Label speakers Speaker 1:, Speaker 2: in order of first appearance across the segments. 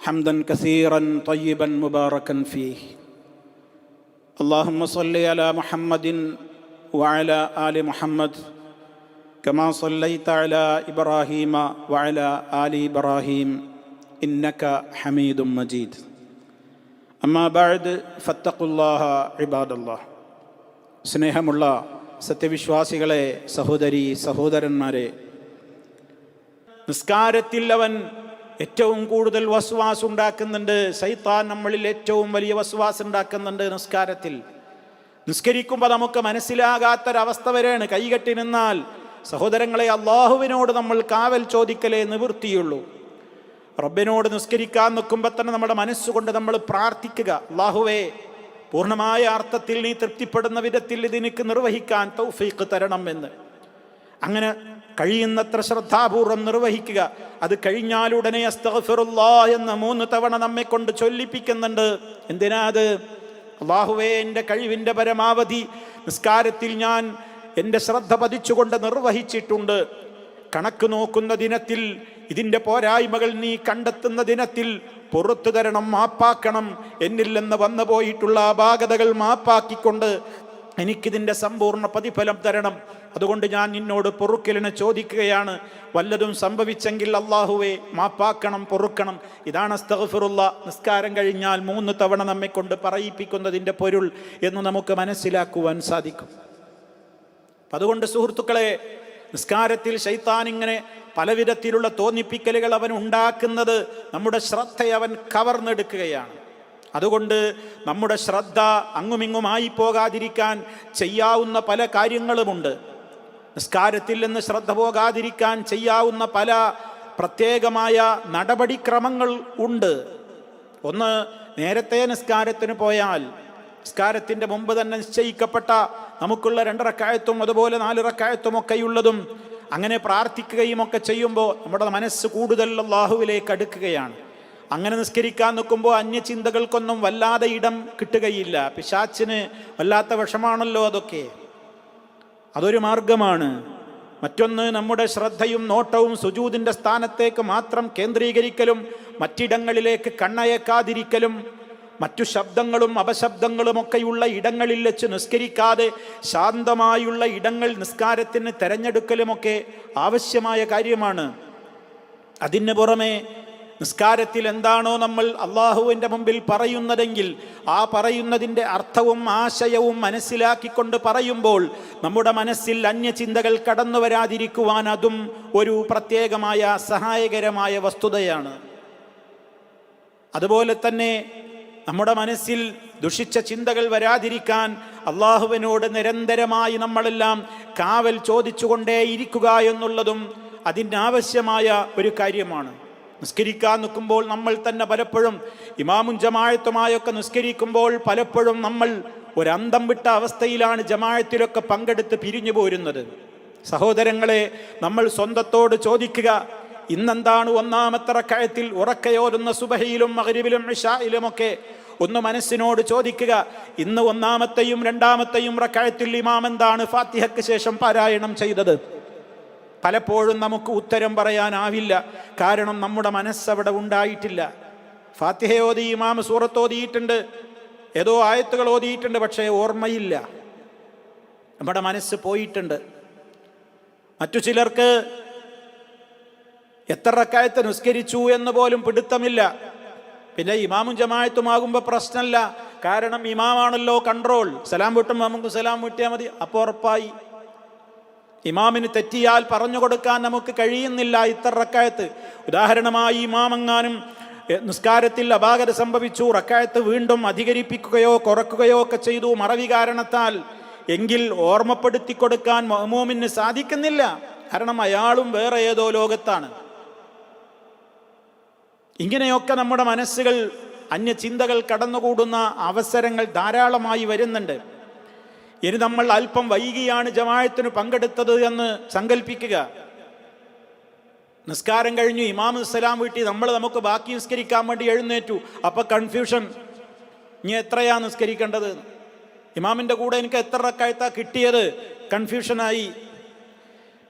Speaker 1: حمدا كثيرا طيبا مباركا فيه اللهم صل على محمد وعلى آل محمد كما صليت على إبراهيم وعلى آل إبراهيم إنك حميد مجيد أما بعد فاتقوا الله عباد الله സ്നേഹമുള്ള സത്യവിശ്വാസികളെ സഹോദരി സഹോദരന്മാരെ നിസ്കാരത്തിൽ അവൻ ഏറ്റവും കൂടുതൽ വസ്വാസ് ഉണ്ടാക്കുന്നുണ്ട്. സൈത്താൻ നമ്മളിൽ ഏറ്റവും വലിയ വസ്വാസ് ഉണ്ടാക്കുന്നുണ്ട് നിസ്കാരത്തിൽ. നിസ്കരിക്കുമ്പോൾ നമുക്ക് മനസ്സിലാകാത്തൊരവസ്ഥ വരെയാണ്. കൈകെട്ടി നിന്നാൽ സഹോദരങ്ങളെ അള്ളാഹുവിനോട് നമ്മൾ കാവൽ ചോദിക്കലേ നിവൃത്തിയുള്ളൂ. റബ്ബിനോട് നിസ്കരിക്കാൻ നിൽക്കുമ്പോൾ തന്നെ നമ്മുടെ മനസ്സുകൊണ്ട് നമ്മൾ പ്രാർത്ഥിക്കുക. അള്ളാഹുവേ പൂർണമായ അർത്ഥത്തിൽ നീ തൃപ്തിപ്പെടുന്ന വിധത്തിൽ ഇതിനിക്ക് നിർവഹിക്കാൻ തൗഫീഖ് തരണം എന്ന് അങ്ങനെ കഴിയുന്നത്ര ശ്രദ്ധാപൂർവം നിർവഹിക്കുക. അത് കഴിഞ്ഞാലുടനെ അസ്തഗ്ഫിറുല്ലാ എന്ന മൂന്ന് തവണ നമ്മെ കൊണ്ട് ചൊല്ലിപ്പിക്കുന്നുണ്ട്. എന്തിനാ അത്? അള്ളാഹുവേ എന്റെ കഴിവിന്റെ പരമാവധി നിസ്കാരത്തിൽ ഞാൻ എന്റെ ശ്രദ്ധ പതിച്ചുകൊണ്ട് നിർവഹിച്ചിട്ടുണ്ട്. കണക്ക് നോക്കുന്ന ദിനത്തിൽ ഇതിന്റെ പോരായ്മകൾ നീ കണ്ടെത്തുന്ന ദിനത്തിൽ പുറത്തു തരണം മാപ്പാക്കണം. എന്നിൽ നിന്ന് വന്നു പോയിട്ടുള്ള അപാകതകൾ മാപ്പാക്കിക്കൊണ്ട് എനിക്കിതിന്റെ സമ്പൂർണ പ്രതിഫലം തരണം. അതുകൊണ്ട് ഞാൻ നിന്നോട് പൊറുക്കലിനെ ചോദിക്കുകയാണ്. വല്ലതും സംഭവിച്ചെങ്കിൽ അള്ളാഹുവെ മാപ്പാക്കണം പൊറുക്കണം. ഇതാണ് അസ്തഗ്ഫിറുള്ള. നിസ്കാരം കഴിഞ്ഞാൽ മൂന്ന് തവണ നമ്മെ കൊണ്ട് പറയിപ്പിക്കുന്നതിന്റെ പൊരുൾ എന്ന് നമുക്ക് മനസ്സിലാക്കുവാൻ സാധിക്കും. അതുകൊണ്ട് സുഹൃത്തുക്കളെ നിസ്കാരത്തിൽ ശൈത്താൻ ഇങ്ങനെ പലവിധത്തിലുള്ള തോന്നിപ്പിക്കലുകൾ അവൻ ഉണ്ടാക്കുന്നത് നമ്മുടെ ശ്രദ്ധയെ അവൻ കവർന്നെടുക്കുകയാണ്. അതുകൊണ്ട് നമ്മുടെ ശ്രദ്ധ അങ്ങുമിങ്ങുമായി പോകാതിരിക്കാൻ ചെയ്യാവുന്ന പല കാര്യങ്ങളുമുണ്ട്. നിസ്കാരത്തിൽ നിന്ന് ശ്രദ്ധ പോകാതിരിക്കാൻ ചെയ്യാവുന്ന പല പ്രത്യേകമായ നടപടിക്രമങ്ങൾ ഉണ്ട്. ഒന്ന് നേരത്തെ നിസ്കാരത്തിന് പോയാൽ നിസ്കാരത്തിന്റെ മുമ്പ് തന്നെ നിശ്ചയിക്കപ്പെട്ട നമുക്കുള്ള രണ്ടറക്കായത്തും അതുപോലെ നാലിറക്കായത്തും ഒക്കെയുള്ളതും അങ്ങനെ പ്രാർത്ഥിക്കുകയും ഒക്കെ ചെയ്യുമ്പോൾ നമ്മുടെ മനസ്സ് കൂടുതൽ അള്ളാഹുവിലേക്ക് അടുക്കുകയാണ്. അങ്ങനെ നിസ്കരിക്കാൻ നിൽക്കുമ്പോൾ അന്യചിന്തകൾക്കൊന്നും വല്ലാതെ ഇടം കിട്ടുകയില്ല. പിശാച്ചിന് വല്ലാത്ത വിഷമാണല്ലോ അതൊക്കെ. അതൊരു മാർഗമാണ്. മറ്റൊന്ന് നമ്മുടെ ശ്രദ്ധയും നോട്ടവും സുജൂതിന്റെ സ്ഥാനത്തേക്ക് മാത്രം കേന്ദ്രീകരിക്കലും മറ്റിടങ്ങളിലേക്ക് കണ്ണയക്കാതിരിക്കലും മറ്റു ശബ്ദങ്ങളും അപശബ്ദങ്ങളുമൊക്കെയുള്ള ഇടങ്ങളിൽ വെച്ച് നിസ്കരിക്കാതെ ശാന്തമായുള്ള ഇടങ്ങൾ നിസ്കാരത്തിന് തിരഞ്ഞെടുക്കലുമൊക്കെ ആവശ്യമായ കാര്യമാണ്. അതിന് പുറമെ നിസ്കാരത്തിൽ എന്താണോ നമ്മൾ അള്ളാഹുവിന്റെ മുമ്പിൽ പറയുന്നതെങ്കിൽ ആ പറയുന്നതിന്റെ അർത്ഥവും ആശയവും മനസ്സിലാക്കിക്കൊണ്ട് പറയുമ്പോൾ നമ്മുടെ മനസ്സിൽ അന്യചിന്തകൾ കടന്നു വരാതിരിക്കുവാൻ അതും ഒരു പ്രത്യേകമായ സഹായകരമായ വസ്തുതയാണ്. അതുപോലെ തന്നെ നമ്മുടെ മനസ്സിൽ ദുഷിച്ച ചിന്തകൾ വരാതിരിക്കാൻ അള്ളാഹുവിനോട് നിരന്തരമായി നമ്മളെല്ലാം കാവൽ ചോദിച്ചുകൊണ്ടേ ഇരിക്കുക എന്നുള്ളതും ആവശ്യമായ ഒരു കാര്യമാണ്. നിസ്കരിക്കാൻ നിൽക്കുമ്പോൾ നമ്മൾ തന്നെ പലപ്പോഴും ഇമാമും ജമായത്തുമായൊക്കെ നിസ്കരിക്കുമ്പോൾ പലപ്പോഴും നമ്മൾ ഒരന്തം വിട്ട അവസ്ഥയിലാണ് ജമായത്തിലൊക്കെ പങ്കെടുത്ത് പിരിഞ്ഞു പോരുന്നത്. സഹോദരങ്ങളെ നമ്മൾ സ്വന്തത്തോട് ചോദിക്കുക ഇന്നെന്താണ് ഒന്നാമത്തെ റക്കായത്തിൽ ഉറക്കയോരുന്ന സുബഹയിലും മകരിവിലും ഇഷായിലുമൊക്കെ ഒന്ന് മനസ്സിനോട് ചോദിക്കുക ഇന്ന് ഒന്നാമത്തെയും രണ്ടാമത്തെയും റക്കായത്തിൽ ഇമാം എന്താണ് ഫാത്തിഹയ്ക്ക് ശേഷം പാരായണം ചെയ്തത്? പലപ്പോഴും നമുക്ക് ഉത്തരം പറയാനാവില്ല. കാരണം നമ്മുടെ മനസ്സവിടെ ഉണ്ടായിട്ടില്ല. ഫാത്തിഹ ഓതി ഇമാം സൂറത്ത് ഓതിയിട്ടുണ്ട്. ഏതോ ആയത്തുകൾ ഓതിയിട്ടുണ്ട് പക്ഷേ ഓർമ്മയില്ല. നമ്മുടെ മനസ്സ് പോയിട്ടുണ്ട്. മറ്റു ചിലർക്ക് എത്ര റക്കായത്ത് നിസ്കരിച്ചു എന്ന് പോലും പിടുത്തമില്ല. പിന്നെ ഇമാമും ജമായത്തുമാകുമ്പോൾ പ്രശ്നമല്ല. കാരണം ഇമാമാണല്ലോ കൺട്രോൾ സലാം വിട്ടുമ്പോൾ നമുക്ക് സലാം വിട്ടിയാൽ മതി. അപ്പോൾ ഉറപ്പായി. ഇമാമിന് തെറ്റിയാൽ പറഞ്ഞു കൊടുക്കാൻ നമുക്ക് കഴിയുന്നില്ല ഇത്ര റക്കായത്ത്. ഉദാഹരണമായി ഇമാമെങ്ങാനും നിസ്കാരത്തിൽ അപാകത സംഭവിച്ചു റക്കായത്ത് വീണ്ടും അധികരിപ്പിക്കുകയോ കുറക്കുകയോ ഒക്കെ ചെയ്തു. മറവി കാരണത്താൽ എങ്കിൽ ഓർമ്മപ്പെടുത്തി കൊടുക്കാൻ മഹമൂമിന് സാധിക്കുന്നില്ല. കാരണം അയാളും വേറെ ഏതോ ലോകത്താണ്. ഇങ്ങനെയൊക്കെ നമ്മുടെ മനസ്സുകൾ അന്യചിന്തകൾ കടന്നുകൂടുന്ന അവസരങ്ങൾ ധാരാളമായി വരുന്നുണ്ട്. ഇനി നമ്മൾ അല്പം വൈകിയാണ് ജമായത്തിന് പങ്കെടുത്തത് എന്ന് സങ്കല്പിക്കുക നിസ്കാരം കഴിഞ്ഞു ഇമാം ഇസ്ലാം വീട്ടി നമ്മൾ നമുക്ക് ബാക്കി നിസ്കരിക്കാൻ വേണ്ടി എഴുന്നേറ്റു. അപ്പൊ കൺഫ്യൂഷൻ ഇനി എത്രയാ നിസ്കരിക്കേണ്ടത്? ഇമാമിന്റെ കൂടെ എനിക്ക് എത്ര റക്കായത്താ കിട്ടിയത്? കൺഫ്യൂഷനായി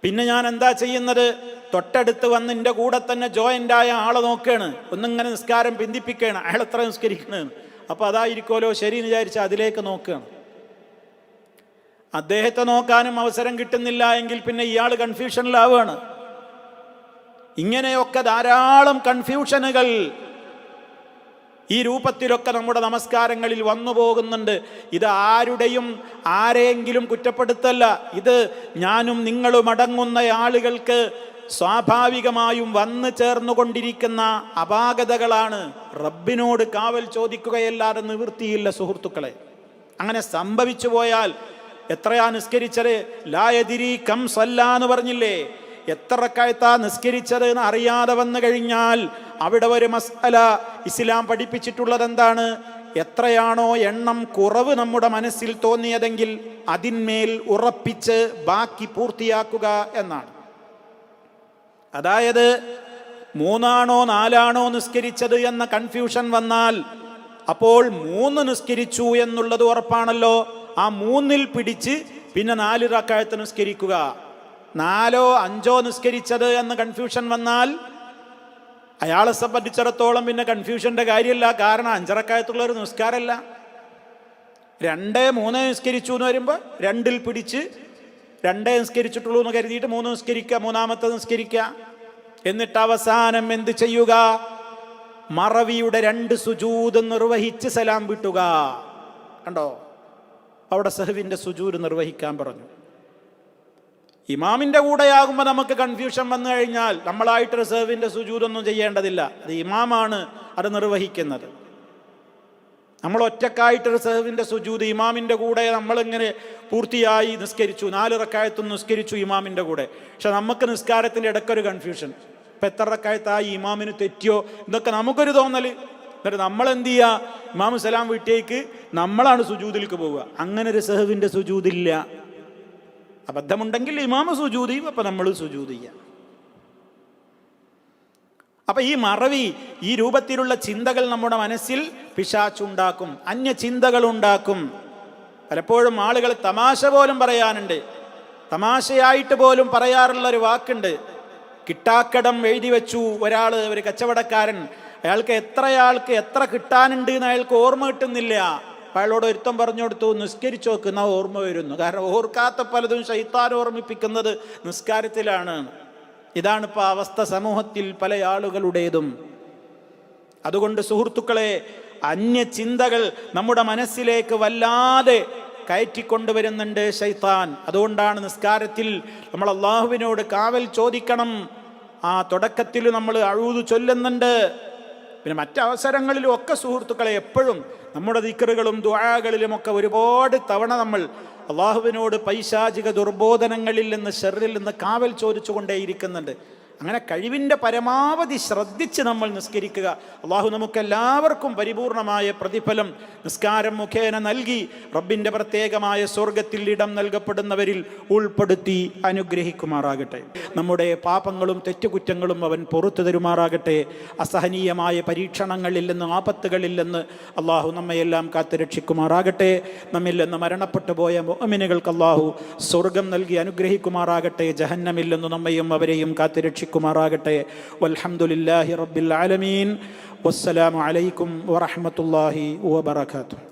Speaker 1: പിന്നെ ഞാൻ എന്താ ചെയ്യുന്നത്? തൊട്ടടുത്ത് വന്ന് എന്റെ കൂടെ തന്നെ ജോയിന്റ് ആയ ആളെ നോക്കുകയാണ്. ഒന്നിങ്ങനെ നിസ്കാരം പിന്തിപ്പിക്കുകയാണ് അയാൾ എത്ര നിസ്കരിക്കണമെന്ന് അപ്പോൾ അതായിരിക്കുമല്ലോ ശരി എന്ന് വിചാരിച്ച് അതിലേക്ക് നോക്കുകയാണ്. അദ്ദേഹത്തെ നോക്കാനും അവസരം കിട്ടുന്നില്ല എങ്കിൽ പിന്നെ ഇയാൾ കൺഫ്യൂഷനിലാവുകയാണ് ഇങ്ങനെയൊക്കെ ധാരാളം കൺഫ്യൂഷനുകൾ ഈ രൂപത്തിലൊക്കെ നമ്മുടെ നമസ്കാരങ്ങളിൽ വന്നു പോകുന്നുണ്ട്. ഇത് ആരുടെയും ആരെയെങ്കിലും കുറ്റപ്പെടുത്തല്ല. ഇത് ഞാനും നിങ്ങളും അടങ്ങുന്ന ആളുകൾക്ക് സ്വാഭാവികമായും വന്നു ചേർന്നുകൊണ്ടിരിക്കുന്ന അപാകതകളാണ്. റബ്ബിനോട് കാവൽ ചോദിക്കുകയല്ലാതെ നിവൃത്തിയില്ല സുഹൃത്തുക്കളെ. അങ്ങനെ സംഭവിച്ചു പോയാൽ എത്രയാ നിസ്കരിച്ചത്? ലായതിരി കം സല്ല എന്ന് പറഞ്ഞില്ലേ? എത്ര കായത്താ നിസ്കരിച്ചത് എന്ന് അറിയാതെ വന്നു കഴിഞ്ഞാൽ അവിടെ ഒരു മസ്അല ഇസ്ലാം പഠിപ്പിച്ചിട്ടുള്ളത് എന്താണ് എത്രയാണോ എണ്ണം കുറവ് നമ്മുടെ മനസ്സിൽ തോന്നിയതെങ്കിൽ അതിന്മേൽ ഉറപ്പിച്ച് ബാക്കി പൂർത്തിയാക്കുക എന്നാണ്. അതായത് മൂന്നാണോ നാലാണോ നിസ്കരിച്ചത് എന്ന കൺഫ്യൂഷൻ വന്നാൽ അപ്പോൾ മൂന്ന് നിസ്കരിച്ചു എന്നുള്ളത് ഉറപ്പാണല്ലോ. ആ മൂന്നിൽ പിടിച്ച് പിന്നെ നാല് റക്കായത്ത് നിസ്കരിക്കുക. നാലോ അഞ്ചോ നിസ്കരിച്ചത് എന്ന് കൺഫ്യൂഷൻ വന്നാൽ അയാളെ സംബന്ധിച്ചിടത്തോളം പിന്നെ കൺഫ്യൂഷന്റെ കാര്യമില്ല. കാരണം അഞ്ചറക്കായത്തുള്ള ഒരു നിസ്കാരമല്ല. രണ്ട് മൂന്ന് നിസ്കരിച്ചു എന്ന് വരുമ്പോൾ രണ്ടിൽ പിടിച്ച് രണ്ടേ നിസ്കരിച്ചിട്ടുള്ളൂ എന്ന് കരുതിയിട്ട് മൂന്ന് നിസ്കരിക്കുക മൂന്നാമത്തെ നിസ്കരിക്കുക. എന്നിട്ട് അവസാനം എന്ത് ചെയ്യുക? മറവിയുടെ രണ്ട് സുജൂത് നിർവഹിച്ച് സലാം വിട്ടുക. കണ്ടോ? അവിടെ സെഹുവിന്റെ സുജൂര് നിർവഹിക്കാൻ പറഞ്ഞു. ഇമാമിന്റെ കൂടെയാകുമ്പോൾ നമുക്ക് കൺഫ്യൂഷൻ വന്നു കഴിഞ്ഞാൽ നമ്മളായിട്ട് റിസർവിന്റെ സുജൂരൊന്നും ചെയ്യേണ്ടതില്ല. അത് ഇമാമാണ് അത് നിർവഹിക്കുന്നത്. നമ്മൾ ഒറ്റക്കായിട്ട് റിസർവിന്റെ സുജൂത് ഇമാമിന്റെ കൂടെ നമ്മളിങ്ങനെ പൂർത്തിയായി നിസ്കരിച്ചു. നാല് റക്കായത്തും നിസ്കരിച്ചു ഇമാമിന്റെ കൂടെ. പക്ഷെ നമുക്ക് നിസ്കാരത്തിന്റെ ഇടയ്ക്കൊരു കൺഫ്യൂഷൻ ഇപ്പം എത്ര റക്കായത്തായി ഇമാമിന് തെറ്റിയോ? ഇതൊക്കെ നമുക്കൊരു തോന്നൽ എന്നിട്ട് നമ്മൾ എന്ത് ചെയ്യുക ഇമാം സലാം വീട്ടിലേക്ക് നമ്മളാണ് സുജൂതിലേക്ക് പോവുക. അങ്ങനെ ഒരു സഹവിന്റെ സുജൂതില്ല. അബദ്ധമുണ്ടെങ്കിൽ ഇമാമ സുജൂത് ചെയ്യും അപ്പം നമ്മൾ സുജൂത് ചെയ്യാം. അപ്പൊ ഈ മറവി ഈ രൂപത്തിലുള്ള ചിന്തകൾ നമ്മുടെ മനസ്സിൽ പിശാച്ചുണ്ടാക്കും അന്യ ചിന്തകൾ ഉണ്ടാക്കും പലപ്പോഴും ആളുകൾ തമാശ പോലും പറയാനുണ്ട്. തമാശയായിട്ട് പോലും പറയാറുള്ള ഒരു വാക്കുണ്ട്. കിട്ടാക്കടം എഴുതി വെച്ചു ഒരാൾ ഒരു കച്ചവടക്കാരൻ. അയാൾക്ക് എത്രയാൾക്ക് എത്ര കിട്ടാനുണ്ട് എന്ന് അയാൾക്ക് ഓർമ്മ കിട്ടുന്നില്ല. അയാളോട് ഒരുത്തം പറഞ്ഞു കൊടുത്തു നിസ്കരിച്ചു നോക്കുന്ന ഓർമ്മ വരുന്നു. കാരണം ഓർക്കാത്ത പലതും ശൈത്താൻ ഓർമ്മിപ്പിക്കുന്നത് നിസ്കാരത്തിലാണ്. ഇതാണ് ഇപ്പോൾ അവസ്ഥ സമൂഹത്തിൽ പല ആളുകളുടേതും. അതുകൊണ്ട് സുഹൃത്തുക്കളെ അന്യ ചിന്തകൾ നമ്മുടെ മനസ്സിലേക്ക് വല്ലാതെ കയറ്റിക്കൊണ്ടുവരുന്നുണ്ട് ശൈത്താൻ. അതുകൊണ്ടാണ് നിസ്കാരത്തിൽ നമ്മൾ അള്ളാഹുവിനോട് കാവൽ ചോദിക്കണം. ആ തുടക്കത്തിൽ നമ്മൾ അഴുതു ചൊല്ലുന്നുണ്ട്. പിന്നെ മറ്റവസരങ്ങളിലും ഒക്കെ സുഹൃത്തുക്കളെ എപ്പോഴും നമ്മുടെ ദിക്കറുകളും ഒക്കെ ഒരുപാട് തവണ നമ്മൾ അള്ളാഹുവിനോട് പൈശാചിക ദുർബോധനങ്ങളിൽ നിന്ന് ഷെറിൽ നിന്ന് കാവൽ ചോദിച്ചുകൊണ്ടേയിരിക്കുന്നുണ്ട്. അങ്ങനെ കഴിവിന്റെ പരമാവധി ശ്രദ്ധിച്ച് നമ്മൾ നിസ്കരിക്കുക. അള്ളാഹു നമുക്കെല്ലാവർക്കും പരിപൂർണമായ പ്രതിഫലം നിസ്കാരം മുഖേന നൽകി റബ്ബിന്റെ പ്രത്യേകമായ സ്വർഗത്തിൽ ഇടം നൽകപ്പെടുന്നവരിൽ ഉൾപ്പെടുത്തി അനുഗ്രഹിക്കുമാറാകട്ടെ. നമ്മുടെ പാപങ്ങളും തെറ്റുകുറ്റങ്ങളും അവൻ പുറത്തു തരുമാറാകട്ടെ. അസഹനീയമായ പരീക്ഷണങ്ങളിൽ നിന്ന് ആപത്തുകളിൽ നിന്ന് അള്ളാഹു നമ്മയെല്ലാം കാത്തുരക്ഷിക്കുമാറാകട്ടെ നമ്മിൽ നിന്ന് മരണപ്പെട്ടു പോയ മോമിനുകൾക്ക് അള്ളാഹു സ്വർഗം നൽകി അനുഗ്രഹിക്കുമാറാകട്ടെ. ജഹന്നമില്ലെന്ന് നമ്മയും അവരെയും കാത്തുരക്ഷിക്കും അനുഗ്രഹിക്കുമാറാകട്ടെ വൽഹംദുലില്ലാഹി റബ്ബിൽ ആലമീൻ. വസ്സലാമു അലൈക്കും വറഹ്മത്തുള്ളാഹി വബറകാതുഹു.